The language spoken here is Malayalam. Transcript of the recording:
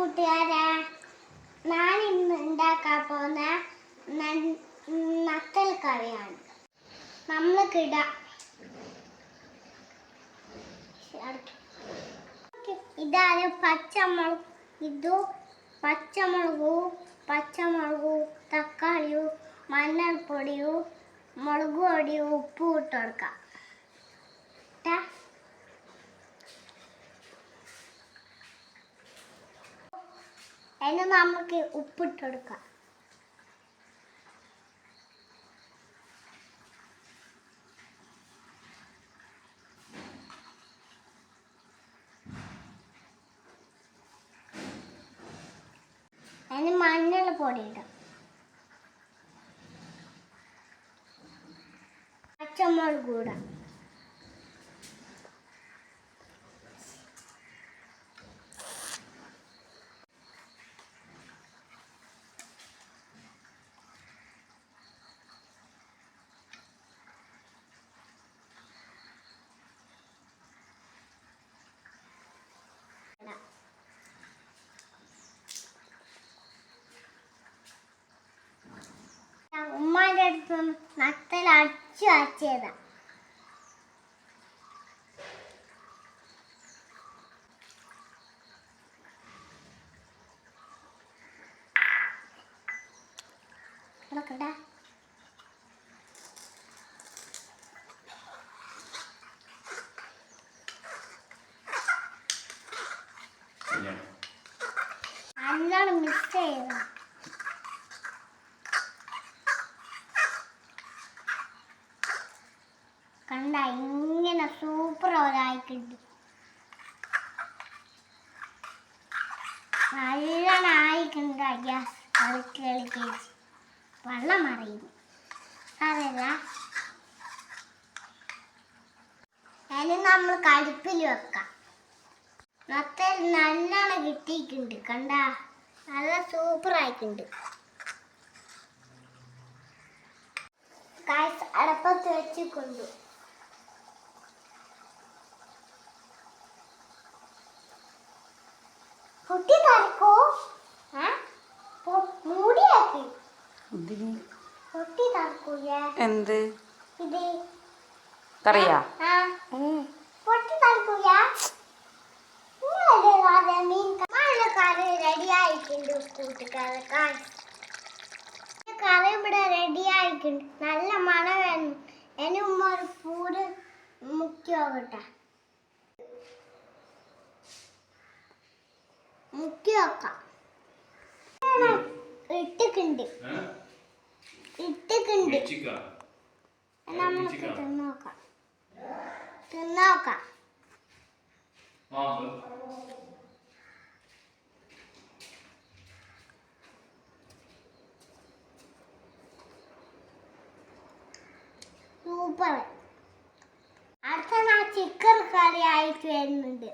കൂട്ടുകാരെ ഞാൻ ഇന്ന് ഉണ്ടാക്കാൻ പോകുന്ന നത്തൽ കറിയാണ്. നമ്മൾക്കിട ഇതാണ് പച്ചമുളക് ഇതു പച്ചമുളകു പച്ചമുളകു തക്കാളിയും മഞ്ഞൾപ്പൊടിയും മുളക് പൊടിയും ഉപ്പും ഇട്ട് കൊടുക്കാം. അതിന് നമുക്ക് ഉപ്പിട്ട് കൊടുക്കാം അതിന് മഞ്ഞൾ പൊടി ഇടാം പച്ചമുളക് കൂടാം. അടുത്ത് നത്തൽ അടിച്ചു അച്ചതാ കിടക്കട്ടെ നല്ലോണം മിക്സ് ചെയ്യണം കണ്ട ഇങ്ങനെ സൂപ്പർ ഒരായിക്കുണ്ട് നല്ലോണം ആയിട്ടുണ്ട് ഗ്യാസ്. കളിക്ക് കളിക്ക് വെള്ളം മറിയുന്നു. അറിയില്ല അതിന് നമ്മൾ കടുപ്പിൽ വെക്കാം. നത്തൽ നല്ലോണം കിട്ടിയിട്ടുണ്ട്. കണ്ട? നല്ല സൂപ്പർ ആയിട്ടുണ്ട് കാഴ്ച അടപ്പത്ത് വെച്ച് കൊണ്ടു. കുട്ടി മൂടിയാക്കി. കുട്ടി എന്ത്? ഇത് കറിയാ? ആ. പൊട്ടി തരക്കൂല നല്ല കറി റെഡി ആയിട്ടുണ്ട് കൂട്ടുകാരെ കായ്. കറി ഇവിടെ റെഡി ആയിട്ടുണ്ട് നല്ല മണം വേണം എന്നെ ഉമ്മ ഒരു പൂര് മുക്കി നോക്കാം ഇട്ടിട്ടുണ്ട്. ഇട്ടിട്ടുണ്ട്. നമുക്ക് തിന്നോക്കാം തിന്നോക്കാം സൂപ്പർ. അടുത്ത നാ ചിക്കൻ കറി ആയിട്ട് വരുന്നുണ്ട്.